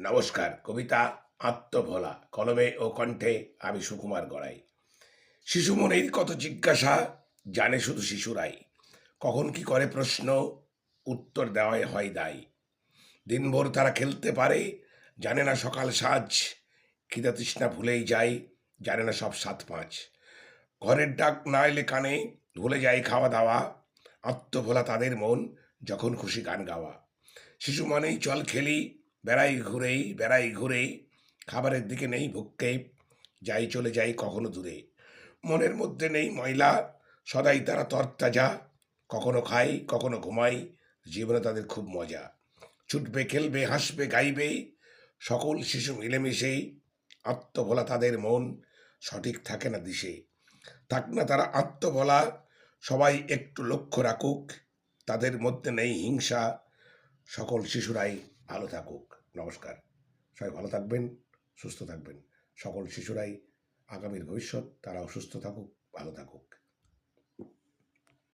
নমস্কার, কবিতা আত্মভোলা, কলমে ও কণ্ঠে আমি সুকুমার গড়াই। শিশু মনের কত জিজ্ঞাসা? জানে শুধু শিশুরাই। কখন কি করে প্রশ্ন? উত্তর দেওয়াই হয় দায়। দিনভর তারা খেলতে পারে, জানে না সকাল সাজ। খিদা তৃষ্ণা ভুলেই যায়, জানে না সব সাত পাঁচ। ঘরের ডাক না এলে কানে, ভুলে যায় খাওয়া দাওয়া। আত্মভোলা তাদের মন, যখন খুশি গান গাওয়া। শিশু মানেই চল খেলি বেড়াই ঘুরেই বেড়াই ঘুরেই খাবারের দিকে নেই ভুক্কে, যাই চলে যাই কখনো দূরে। মনের মধ্যে নেই ময়লা, সদাই তারা তরতাজা, কখনো খাই, কখনো ঘুমাই, জীবনে তাদের খুব মজা। ছুটবে, খেলবে, হাসবে, গাইবে, সকল শিশু মিলেমিশেই আত্মভোলা তাদের মন, সঠিক থাকে না দিশে। থাক না তারা আত্মভোলা, সবাই একটু লক্ষ্য রাখুক, তাদের মধ্যে নেই হিংসা সকল শিশুরাই ভালো থাকুক। নমস্কার। সবাই ভালো থাকবেন, সুস্থ থাকবেন। সকল শিশুরাই আগামীর ভবিষ্যৎ, তারাও সুস্থ থাকুক, ভালো থাকুক।